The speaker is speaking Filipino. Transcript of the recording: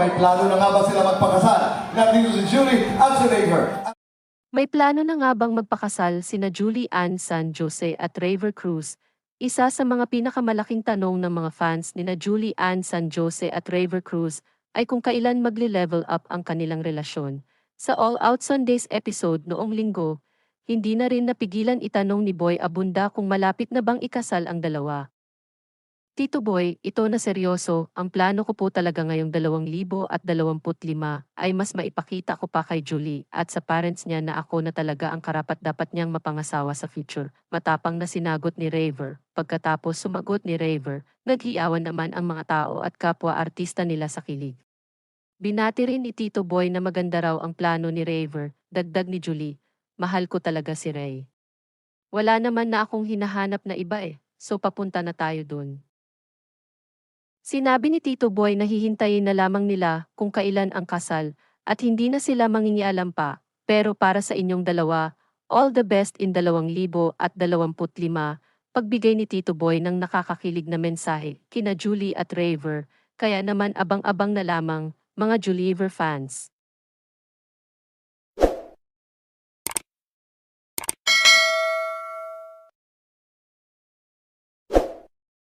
may plano na nga ba sila magpakasal? Nandito si Julie at si Raver. May plano na nga bang magpakasal sina Julie Ann San Jose at Raver Cruz? Isa sa mga pinakamalaking tanong ng mga fans nina Julie Ann San Jose at Raver Cruz ay kung kailan magle-level up ang kanilang relasyon. Sa All Out Sundays episode noong linggo, hindi na rin napigilan itanong ni Boy Abunda kung malapit na bang ikasal ang dalawa. Tito Boy, ito na seryoso, ang plano ko po talaga ngayong 2025 ay mas maipakita ko pa kay Julie at sa parents niya na ako na talaga ang karapat dapat niyang mapangasawa sa future. Matapang na sinagot ni Raver. Pagkatapos sumagot ni Raver, nag-iawan naman ang mga tao at kapwa artista nila sa kilig. Binati rin ni Tito Boy na maganda raw ang plano ni Raver, dagdag ni Julie, mahal ko talaga si Ray. Wala naman na akong hinahanap na iba eh, so papunta na tayo dun. Sinabi ni Tito Boy na hihintayin na lamang nila kung kailan ang kasal at hindi na sila mangingialam pa. Pero para sa inyong dalawa, all the best in 2025, pagbigay ni Tito Boy ng nakakakilig na mensahe kina Julie at Raver, kaya naman abang-abang na lamang mga Juliever fans.